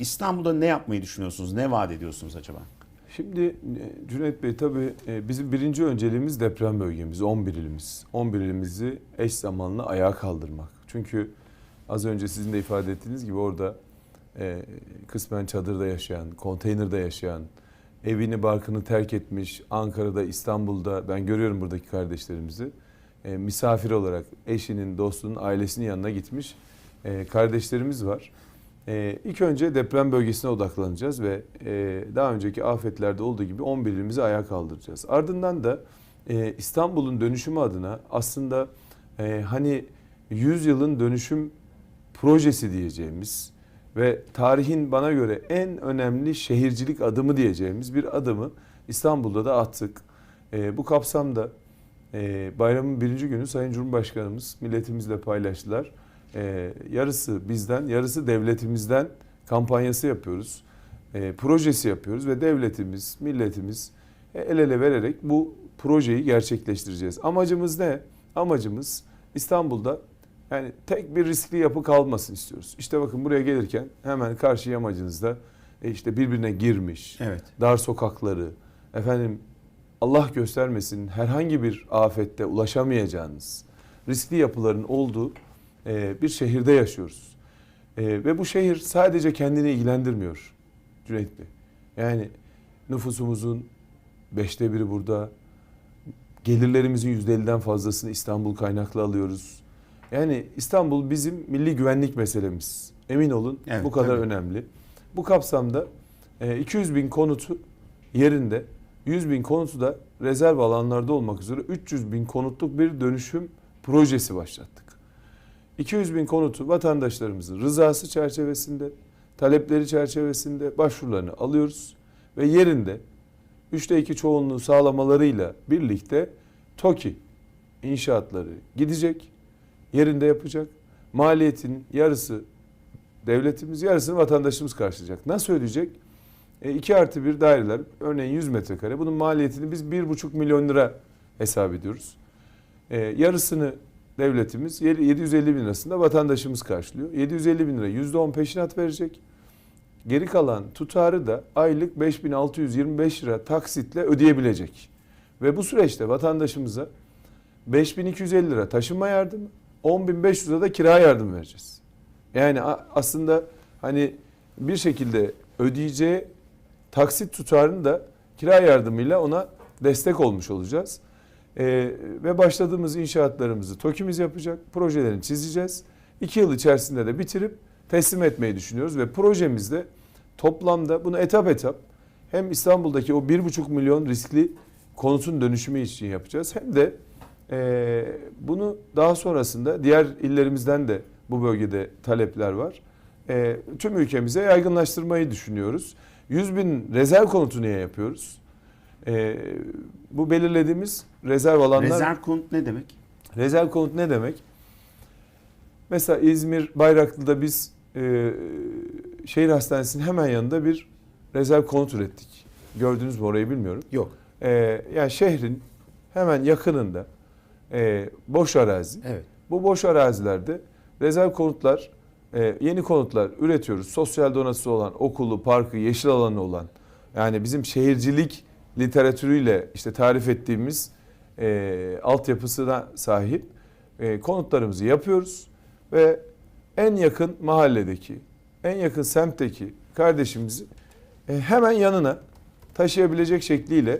İstanbul'da ne yapmayı düşünüyorsunuz? Ne vaat ediyorsunuz acaba? Şimdi e, Cüneyt Bey tabii e, bizim birinci önceliğimiz deprem bölgemiz 11 ilimiz. 11 ilimizi eş zamanlı ayağa kaldırmak. Çünkü az önce sizin de ifade ettiğiniz gibi orada e, kısmen çadırda yaşayan, konteynerde yaşayan, evini barkını terk etmiş, Ankara'da, İstanbul'da ben görüyorum buradaki kardeşlerimizi. Misafir olarak eşinin, dostunun, ailesinin yanına gitmiş kardeşlerimiz var. Ee, ilk önce deprem bölgesine odaklanacağız ve e, daha önceki afetlerde olduğu gibi 11 ilimizi ayağa kaldıracağız. Ardından da e, İstanbul'un dönüşümü adına aslında e, hani 100 yılın dönüşüm projesi diyeceğimiz ve tarihin bana göre en önemli şehircilik adımı diyeceğimiz bir adımı İstanbul'da da attık. E, bu kapsamda e, bayramın birinci günü Sayın Cumhurbaşkanımız milletimizle paylaştılar. Ee, yarısı bizden, yarısı devletimizden kampanyası yapıyoruz. Ee, projesi yapıyoruz ve devletimiz, milletimiz el ele vererek bu projeyi gerçekleştireceğiz. Amacımız ne? Amacımız İstanbul'da yani tek bir riskli yapı kalmasın istiyoruz. İşte bakın buraya gelirken hemen karşı yamacınızda e, işte birbirine girmiş, Evet. dar sokakları, efendim Allah göstermesin herhangi bir afette ulaşamayacağınız riskli yapıların olduğu e, bir şehirde yaşıyoruz. E, ve bu şehir sadece kendini ilgilendirmiyor Cüneyt Bey. Yani nüfusumuzun beşte biri burada. Gelirlerimizin yüzde elliden fazlasını İstanbul kaynaklı alıyoruz. Yani İstanbul bizim milli güvenlik meselemiz. Emin olun Evet, bu kadar tabii. önemli. Bu kapsamda e, 200 bin konutu yerinde 100 bin konutu da rezerv alanlarda olmak üzere 300 bin konutluk bir dönüşüm projesi başlattık. 200 bin konutu vatandaşlarımızın rızası çerçevesinde, talepleri çerçevesinde başvurularını alıyoruz ve yerinde 3'te 2 çoğunluğu sağlamalarıyla birlikte TOKİ inşaatları gidecek, yerinde yapacak. Maliyetin yarısı devletimiz, yarısını vatandaşımız karşılayacak. Nasıl ödeyecek? 2 artı 1 daireler örneğin 100 metrekare. Bunun maliyetini biz 1,5 milyon lira hesap ediyoruz. E, yarısını devletimiz 750 bin lirasında vatandaşımız karşılıyor. 750 bin lira %10 peşinat verecek. Geri kalan tutarı da aylık 5625 lira taksitle ödeyebilecek. Ve bu süreçte vatandaşımıza 5250 lira taşınma yardımı, 10500 lira da kira yardım vereceğiz. Yani aslında hani bir şekilde ödeyeceği taksit tutarını da kira yardımıyla ona destek olmuş olacağız. Ee, ve başladığımız inşaatlarımızı TOKİ'miz yapacak. Projelerini çizeceğiz. İki yıl içerisinde de bitirip teslim etmeyi düşünüyoruz. Ve projemizde toplamda bunu etap etap hem İstanbul'daki o 1,5 milyon riskli konutun dönüşümü için yapacağız. Hem de e, bunu daha sonrasında diğer illerimizden de bu bölgede talepler var. E, tüm ülkemize yaygınlaştırmayı düşünüyoruz. 100 bin rezerv konutu niye yapıyoruz? E, bu belirlediğimiz rezerv alanlar... Rezerv konut ne demek? Rezerv konut ne demek? Mesela İzmir Bayraklı'da biz e, şehir hastanesinin hemen yanında bir rezerv konut ürettik. Gördünüz mü orayı bilmiyorum. Yok. E, yani şehrin hemen yakınında e, boş arazi. Evet. Bu boş arazilerde rezerv konutlar, e, yeni konutlar üretiyoruz. Sosyal donatısı olan, okulu, parkı, yeşil alanı olan yani bizim şehircilik literatürüyle işte tarif ettiğimiz e, altyapısına sahip e, konutlarımızı yapıyoruz ve en yakın mahalledeki, en yakın semtteki kardeşimizi e, hemen yanına taşıyabilecek şekliyle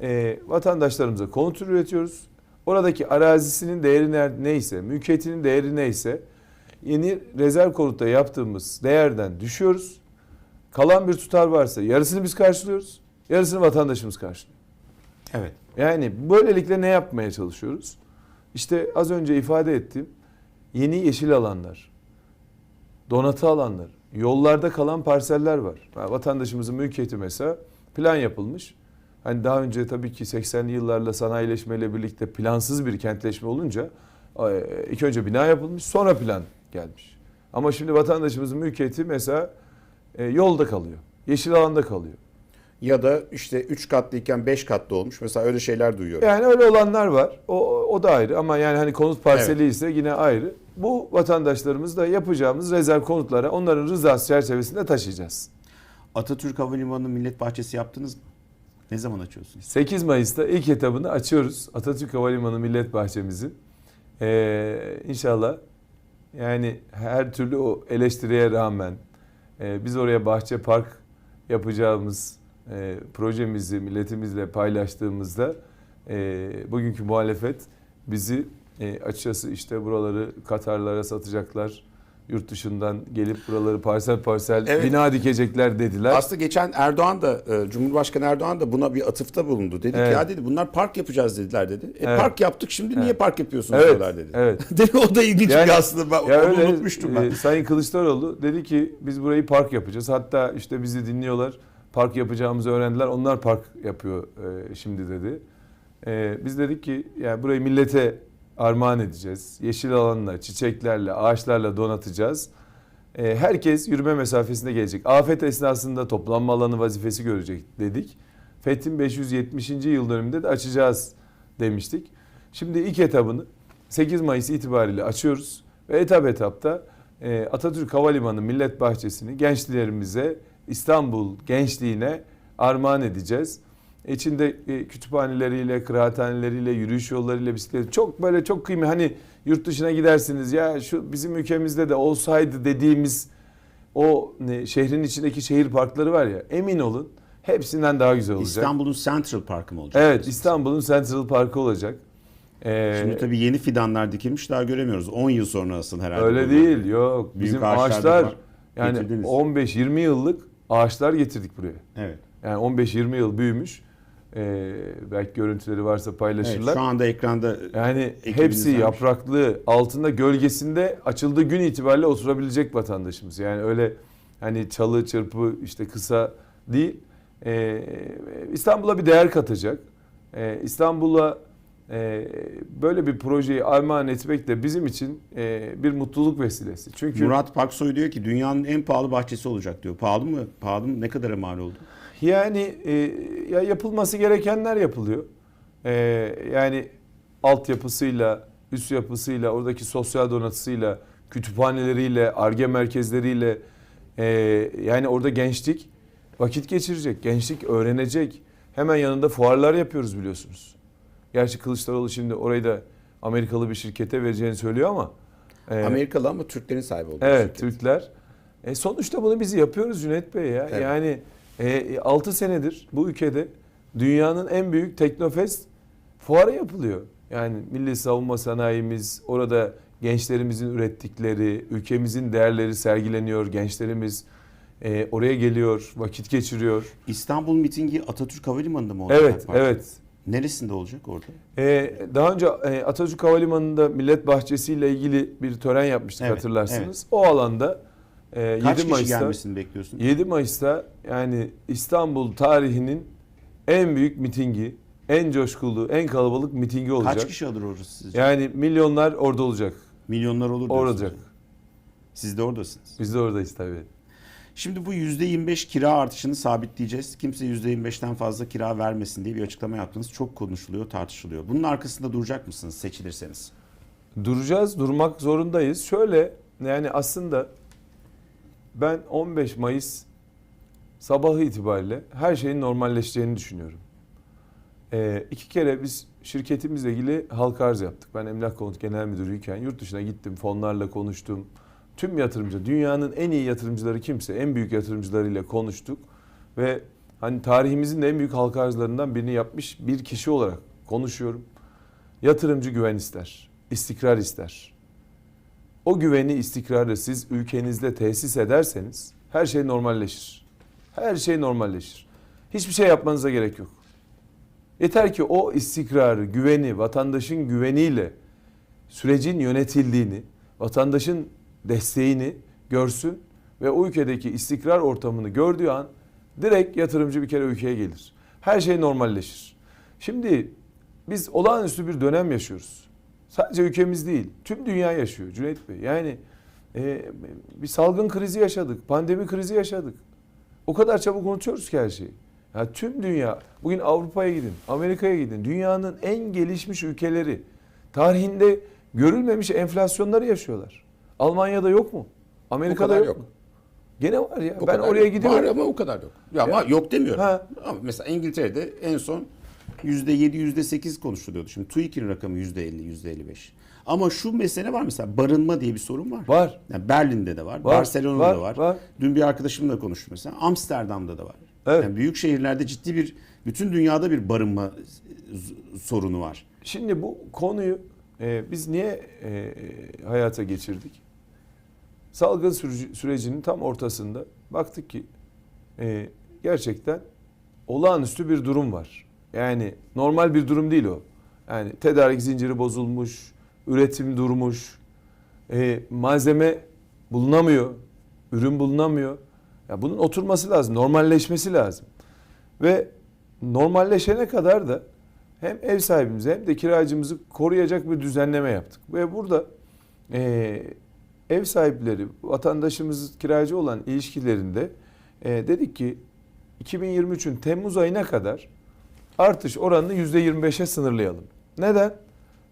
e, vatandaşlarımıza konut üretiyoruz. Oradaki arazisinin değeri neyse, mülkiyetinin değeri neyse yeni rezerv konutta yaptığımız değerden düşüyoruz. Kalan bir tutar varsa yarısını biz karşılıyoruz, yarısını vatandaşımız karşılıyor. Evet. Yani böylelikle ne yapmaya çalışıyoruz? İşte az önce ifade ettiğim yeni yeşil alanlar, donatı alanlar, yollarda kalan parseller var. Ha, Vatandaşımızın mülkiyeti mesela plan yapılmış. Hani daha önce tabii ki 80'li yıllarla sanayileşmeyle birlikte plansız bir kentleşme olunca e, ilk önce bina yapılmış sonra plan gelmiş. Ama şimdi vatandaşımızın mülkiyeti mesela e, yolda kalıyor, yeşil alanda kalıyor. Ya da işte 3 katlıyken 5 katlı olmuş. Mesela öyle şeyler duyuyorum. Yani öyle olanlar var. O, o da ayrı ama yani hani konut parseli ise yine ayrı. Bu vatandaşlarımız da yapacağımız rezerv konutlara onların rızası çerçevesinde taşıyacağız. Atatürk Havalimanı Millet Bahçesi yaptınız mı? Ne zaman açıyorsunuz? 8 Mayıs'ta ilk etabını açıyoruz. Atatürk Havalimanı Millet Bahçemizin. Ee, inşallah yani her türlü o eleştiriye rağmen e, biz oraya bahçe park yapacağımız e, projemizi milletimizle paylaştığımızda e, bugünkü muhalefet bizi e, açıkçası işte buraları Katarlara satacaklar. Yurt dışından gelip buraları parsel parsel Evet. bina dikecekler dediler. Aslında geçen Erdoğan da e, Cumhurbaşkanı Erdoğan da buna bir atıfta bulundu. Dedi Evet. ki ya dedi bunlar park yapacağız dediler dedi. E, Evet. park yaptık şimdi niye Evet. park yapıyorsunuz Evet, diyorlar dedi. evet. Mi? o da ilginç Yani- bir aslında. Ben Ya onu öyle, unutmuştum ben. e, Sayın Kılıçdaroğlu dedi ki biz burayı park yapacağız. Hatta işte bizi dinliyorlar. Park yapacağımızı öğrendiler. Onlar park yapıyor e, şimdi dedi. E, biz dedik ki yani burayı millete armağan edeceğiz. Yeşil alanla, çiçeklerle, ağaçlarla donatacağız. E, herkes yürüme mesafesinde gelecek. Afet esnasında toplanma alanı vazifesi görecek dedik. Fethin 570. yıl dönümünde de açacağız demiştik. Şimdi ilk etabını 8 Mayıs itibariyle açıyoruz ve etap etapta e, Atatürk Havalimanı Millet Bahçesi'ni gençlerimize İstanbul gençliğine armağan edeceğiz. İçinde e, kütüphaneleriyle, kıraathaneleriyle, yürüyüş yollarıyla, bisiklet çok böyle çok kıymetli. Hani yurt dışına gidersiniz ya şu bizim ülkemizde de olsaydı dediğimiz o ne, şehrin içindeki şehir parkları var ya emin olun hepsinden daha güzel olacak. İstanbul'un Central Parkı mı olacak? Evet? İstanbul'un Central Parkı olacak. Ee, Şimdi tabii yeni fidanlar dikilmiş daha göremiyoruz. 10 yıl sonra asıl herhalde. öyle değil yok. Büyük Bizim ağaçlar yani Getirdiniz. 15-20 yıllık ağaçlar getirdik buraya. Evet. Yani 15-20 yıl büyümüş. Ee, belki görüntüleri varsa evet. paylaşırlar. Şu anda ekranda Yani hepsi yapraklı, altında gölgesinde açıldığı gün itibariyle oturabilecek vatandaşımız. Yani öyle hani çalı çırpı işte kısa değil. Ee, İstanbul'a bir değer katacak. Ee, İstanbul'a e, böyle bir projeyi armağan etmek de bizim için e, bir mutluluk vesilesi. Çünkü Murat Paksoy diyor ki dünyanın en pahalı bahçesi olacak diyor. Pahalı mı? Pahalı mı? Ne kadara mal oldu? Yani e, ya yapılması gerekenler yapılıyor. E, yani altyapısıyla, üst yapısıyla, oradaki sosyal donatısıyla, kütüphaneleriyle, arge merkezleriyle e, yani orada gençlik vakit geçirecek, gençlik öğrenecek. Hemen yanında fuarlar yapıyoruz biliyorsunuz. Gerçi Kılıçdaroğlu şimdi orayı da Amerikalı bir şirkete vereceğini söylüyor ama e, Amerikalı ama Türklerin sahibi olduğu Evet şirket. Türkler. E sonuçta bunu biz yapıyoruz Cüneyt Bey ya. Evet. Yani e, 6 senedir bu ülkede dünyanın en büyük teknofest fuarı yapılıyor. Yani milli savunma sanayimiz, orada gençlerimizin ürettikleri, ülkemizin değerleri sergileniyor. Gençlerimiz e, oraya geliyor, vakit geçiriyor. İstanbul mitingi Atatürk Havalimanı'nda mı olacak? Evet, Parti? evet. Neresinde olacak orada? Ee, daha önce e, Atatürk Havalimanı'nda Millet Bahçesi ile ilgili bir tören yapmıştık Evet, hatırlarsınız. O alanda e, Kaç 7 kişi Mayıs'ta gelmesini bekliyorsun? 7 Mayıs'ta yani İstanbul tarihinin en büyük mitingi, en coşkulu, en kalabalık mitingi olacak. Kaç kişi alır orası sizce? Yani milyonlar orada olacak. Milyonlar olur Orada olacak. Siz de oradasınız. Biz de oradayız tabii. Şimdi bu %25 kira artışını sabitleyeceğiz. Kimse %25'ten fazla kira vermesin diye bir açıklama yaptınız. Çok konuşuluyor, tartışılıyor. Bunun arkasında duracak mısınız seçilirseniz? Duracağız, durmak zorundayız. Şöyle yani aslında ben 15 Mayıs sabahı itibariyle her şeyin normalleşeceğini düşünüyorum. Ee, iki kere biz şirketimizle ilgili halka arz yaptık. Ben Emlak Konut Genel Müdürüyken yurt dışına gittim, fonlarla konuştum. Tüm yatırımcı, dünyanın en iyi yatırımcıları kimse, en büyük yatırımcılarıyla konuştuk. Ve hani tarihimizin de en büyük halka arzlarından birini yapmış bir kişi olarak konuşuyorum. Yatırımcı güven ister, istikrar ister. O güveni, istikrarı siz ülkenizde tesis ederseniz her şey normalleşir. Her şey normalleşir. Hiçbir şey yapmanıza gerek yok. Yeter ki o istikrarı, güveni, vatandaşın güveniyle sürecin yönetildiğini, vatandaşın desteğini görsün ve o ülkedeki istikrar ortamını gördüğü an direkt yatırımcı bir kere ülkeye gelir. Her şey normalleşir. Şimdi biz olağanüstü bir dönem yaşıyoruz. Sadece ülkemiz değil, tüm dünya yaşıyor Cüneyt Bey. Yani e, bir salgın krizi yaşadık, pandemi krizi yaşadık. O kadar çabuk unutuyoruz ki her şeyi. Ya tüm dünya, bugün Avrupa'ya gidin, Amerika'ya gidin. Dünyanın en gelişmiş ülkeleri tarihinde görülmemiş enflasyonları yaşıyorlar. Almanya'da yok mu? Amerika'da yok, yok. Gene var ya. O ben oraya yok. gidiyorum. Var ama o kadar yok. Ya ama Ya. yok demiyorum. Ha. Ama mesela İngiltere'de en son %7, %8 konuşuluyordu. Şimdi TÜİK'in rakamı %50, %55. Ama şu mesele var mesela barınma diye bir sorun var. Var. Yani Berlin'de de var, Var, Barcelona'da var, var, var. Dün bir arkadaşımla konuştum mesela. Amsterdam'da da var. Evet. Yani büyük şehirlerde ciddi bir bütün dünyada bir barınma sorunu var. Şimdi bu konuyu e, biz niye e, hayata geçirdik? Salgın süreci- sürecinin tam ortasında baktık ki e, gerçekten olağanüstü bir durum var. Yani normal bir durum değil o. Yani tedarik zinciri bozulmuş, üretim durmuş, e, malzeme bulunamıyor, ürün bulunamıyor. Ya bunun oturması lazım, normalleşmesi lazım. Ve normalleşene kadar da hem ev sahibimizi hem de kiracımızı koruyacak bir düzenleme yaptık. Ve burada e, ev sahipleri, vatandaşımız kiracı olan ilişkilerinde e, dedik ki 2023'ün Temmuz ayına kadar artış oranını %25'e sınırlayalım. Neden?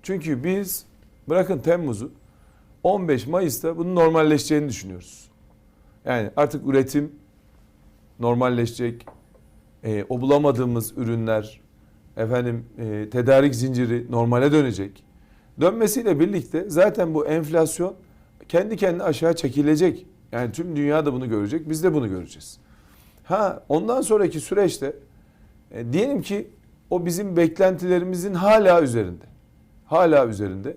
Çünkü biz bırakın Temmuz'u 15 Mayıs'ta bunun normalleşeceğini düşünüyoruz. Yani artık üretim normalleşecek. E, o bulamadığımız ürünler, efendim e, tedarik zinciri normale dönecek. Dönmesiyle birlikte zaten bu enflasyon kendi kendine aşağı çekilecek. Yani tüm dünya da bunu görecek, biz de bunu göreceğiz. Ha ondan sonraki süreçte e, diyelim ki o bizim beklentilerimizin hala üzerinde. Hala üzerinde.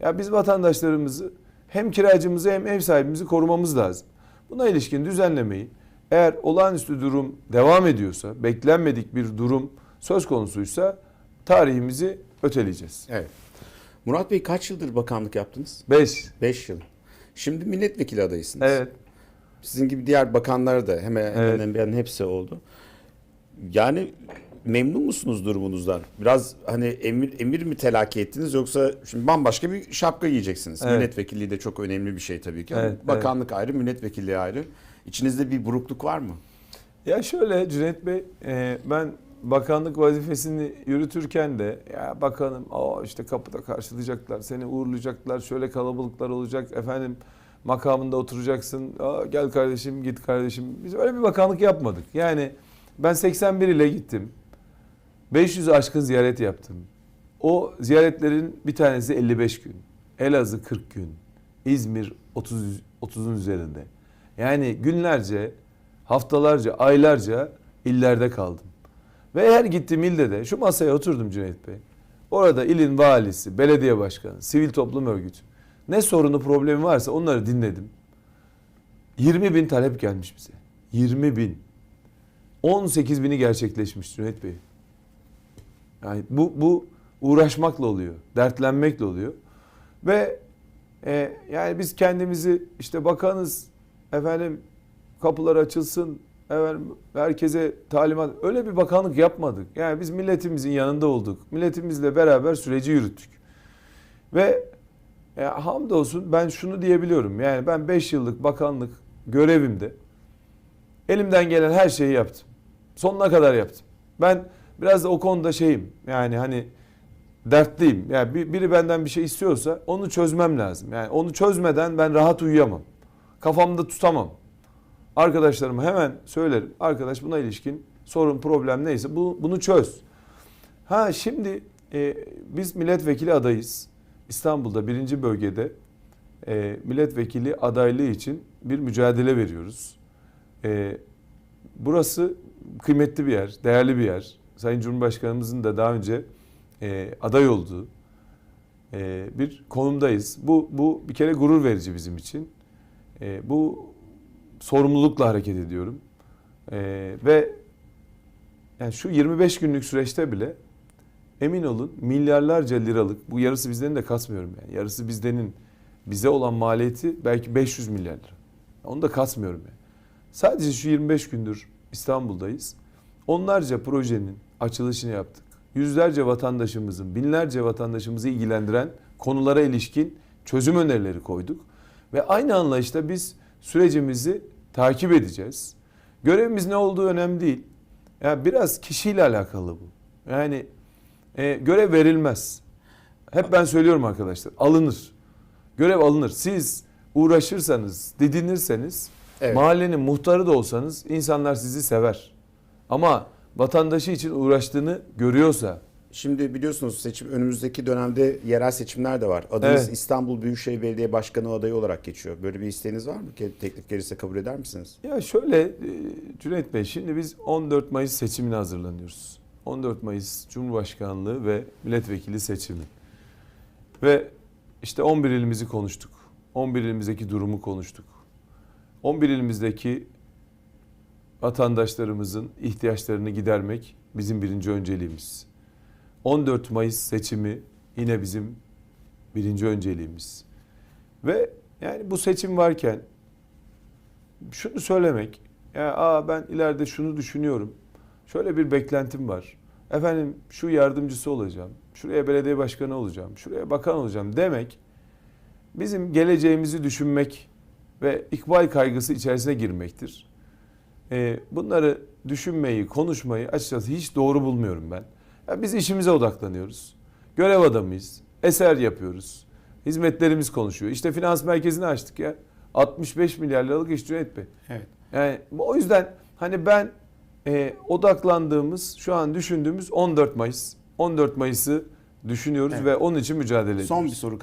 Ya biz vatandaşlarımızı hem kiracımızı hem ev sahibimizi korumamız lazım. Buna ilişkin düzenlemeyi eğer olağanüstü durum devam ediyorsa, beklenmedik bir durum söz konusuysa tarihimizi öteleyeceğiz. evet. Murat Bey kaç yıldır bakanlık yaptınız? 5. 5 yıl. Şimdi milletvekili adayısınız. Evet. Sizin gibi diğer bakanlar da hemen Evet. hemen hemen hepsi oldu. Yani memnun musunuz durumunuzdan? Biraz hani emir emir mi telakki ettiniz yoksa şimdi bambaşka bir şapka giyeceksiniz. Evet. Milletvekilliği de çok önemli bir şey tabii ki. Evet, Bakanlık ayrı, milletvekilliği ayrı. İçinizde bir burukluk var mı? Ya şöyle Cüneyt Bey, e, ben bakanlık vazifesini yürütürken de ya bakanım o işte kapıda karşılayacaklar, seni uğurlayacaklar, şöyle kalabalıklar olacak, efendim makamında oturacaksın, Aa, gel kardeşim git kardeşim. Biz öyle bir bakanlık yapmadık. Yani ben 81 ile gittim. 500 aşkın ziyaret yaptım. O ziyaretlerin bir tanesi 55 gün. Elazığ 40 gün. İzmir 30 30'un üzerinde. Yani günlerce, haftalarca, aylarca illerde kaldım. Ve her gittiğim ilde de şu masaya oturdum Cüneyt Bey. Orada ilin valisi, belediye başkanı, sivil toplum örgütü. Ne sorunu problemi varsa onları dinledim. 20 bin talep gelmiş bize. 20 bin. 18 bini gerçekleşmiş Cüneyt Bey. Yani bu, bu uğraşmakla oluyor, dertlenmekle oluyor. Ve e, yani biz kendimizi işte bakanız efendim kapılar açılsın efendim herkese talimat öyle bir bakanlık yapmadık. Yani biz milletimizin yanında olduk. Milletimizle beraber süreci yürüttük. Ve e, hamdolsun ben şunu diyebiliyorum. Yani ben 5 yıllık bakanlık görevimde elimden gelen her şeyi yaptım. Sonuna kadar yaptım. Ben biraz da o konuda şeyim. Yani hani dertliyim. Yani bir- biri benden bir şey istiyorsa onu çözmem lazım. Yani onu çözmeden ben rahat uyuyamam. Kafamda tutamam. Arkadaşlarıma hemen söylerim. Arkadaş buna ilişkin sorun, problem neyse bu, bunu çöz. Ha şimdi e, biz milletvekili adayız. İstanbul'da birinci bölgede e, milletvekili adaylığı için bir mücadele veriyoruz. E, burası kıymetli bir yer, değerli bir yer. Sayın Cumhurbaşkanımızın da daha önce e, aday olduğu e, bir konumdayız. Bu, bu bir kere gurur verici bizim için. E, bu sorumlulukla hareket ediyorum. E, ve yani şu 25 günlük süreçte bile emin olun milyarlarca liralık, bu yarısı bizdenin de kasmıyorum yani. Yarısı bizdenin bize olan maliyeti belki 500 milyar lira. Onu da kasmıyorum yani. Sadece şu 25 gündür İstanbul'dayız. Onlarca projenin açılışını yaptık. Yüzlerce vatandaşımızın, binlerce vatandaşımızı ilgilendiren konulara ilişkin çözüm önerileri koyduk. Ve aynı anlayışla biz sürecimizi takip edeceğiz. Görevimiz ne olduğu önemli değil. Ya biraz kişiyle alakalı bu. Yani e, görev verilmez. Hep ben söylüyorum arkadaşlar. Alınır. Görev alınır. Siz uğraşırsanız, didinirseniz, Evet. mahallenin muhtarı da olsanız insanlar sizi sever. Ama vatandaşı için uğraştığını görüyorsa, Şimdi biliyorsunuz seçim önümüzdeki dönemde yerel seçimler de var. Adınız Evet. İstanbul Büyükşehir Belediye Başkanı adayı olarak geçiyor. Böyle bir isteğiniz var mı? Teklif gelirse kabul eder misiniz? Ya şöyle e, Cüneyt Bey şimdi biz 14 Mayıs seçimine hazırlanıyoruz. 14 Mayıs Cumhurbaşkanlığı ve milletvekili seçimi. Ve işte 11 ilimizi konuştuk. 11 ilimizdeki durumu konuştuk. 11 ilimizdeki vatandaşlarımızın ihtiyaçlarını gidermek bizim birinci önceliğimiz. 14 Mayıs seçimi yine bizim birinci önceliğimiz. Ve yani bu seçim varken şunu söylemek. Ya aa ben ileride şunu düşünüyorum. Şöyle bir beklentim var. Efendim şu yardımcısı olacağım. Şuraya belediye başkanı olacağım. Şuraya bakan olacağım demek bizim geleceğimizi düşünmek ve ikbal kaygısı içerisine girmektir. Ee, bunları düşünmeyi, konuşmayı açıkçası hiç doğru bulmuyorum ben. Ya biz işimize odaklanıyoruz. Görev adamıyız. Eser yapıyoruz. Hizmetlerimiz konuşuyor. İşte finans merkezini açtık ya. 65 milyar liralık iş Bey. Evet. Yani o yüzden hani ben e, odaklandığımız, şu an düşündüğümüz 14 Mayıs. 14 Mayıs'ı düşünüyoruz Evet. ve onun için mücadele ediyoruz. Son bir soru